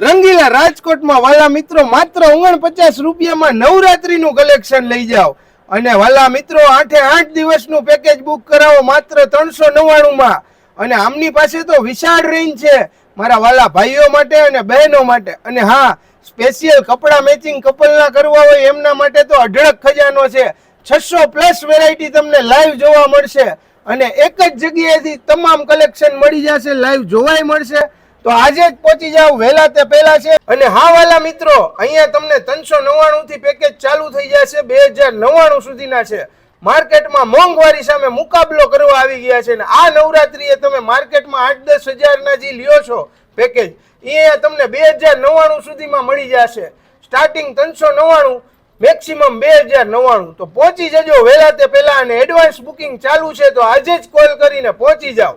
રંગીલા રાજકોટમાં વાલા મિત્રો માત્ર ઓગણપચાસ રૂપિયામાં નવરાત્રીનું કલેક્શન લઈ જાઓ. અને વાલા મિત્રો આઠે આઠ દિવસનું પેકેજ બુક કરાવો માત્ર ત્રણસો નવ્વાણુંમાં. અને આમની પાસે તો વિશાળ રેન્જ છે. મારા વાલા ભાઈઓ માટે અને બહેનો માટે. અને હા સ્પેશિયલ કપડાં મેચિંગ કપલના કરવા હોય એમના માટે તો અઢળક ખજાનો છે. છસો પ્લસ વેરાયટી તમને લાઈવ જોવા મળશે. અને એક જ જગ્યાએથી તમામ કલેક્શન મળી જશે લાઈવ જોવાય મળશે. તો આજે જ પહોંચી જાવ વહેલા તે પહેલા છે. અને હા, વાલા મિત્રો, અહીંયા તમને ત્રણસો નવ્વાણું થી પેકેજ ચાલુ થઈ જશે, બે હજાર નવ્વાણું સુધીના છે. માર્કેટમાં મોંઘવારી સામે મુકાબલો કરવા આવી ગયા છે અને આ નવરાત્રીએ તમે માર્કેટમાં આઠ દસ હજારના જે લ્યો છો પેકેજ એ તમને બે હજાર નવ્વાણું સુધીમાં મળી જશે. સ્ટાર્ટિંગ ત્રણસો નવ્વાણું મેક્સિમમ બે હજાર નવ્વાણું. તો પહોંચી જજો વહેલા તે પહેલા અને એડવાન્સ બુકિંગ ચાલુ છે, તો આજે જ કોલ કરીને પહોંચી જાઓ.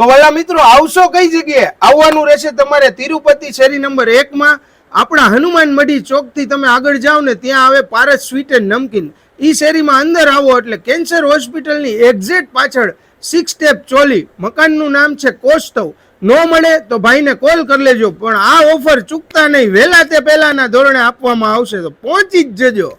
તો વાલા મિત્રો, આવશો કઈ જગ્યાએ? આવવાનું રહેશે તમારે તિરુપતિ, શેરી નંબર એકમાં. આપણા હનુમાન મઢી ચોકથી તમે આગળ જાઓ ને ત્યાં આવે પારસ સ્વીટ એન્ડ નમકીન. એ શેરીમાં અંદર આવો એટલે કેન્સર હોસ્પિટલની એક્ઝેક્ટ પાછળ સિક્સ સ્ટેપ ચોલી. મકાનનું નામ છે કોસ્તવ ન મળે તો ભાઈને કોલ કરી લેજો, પણ આ ઓફર ચૂકતા નહીં. વહેલા તે પહેલાના ધોરણે આપવામાં આવશે તો પહોંચી જ જજો.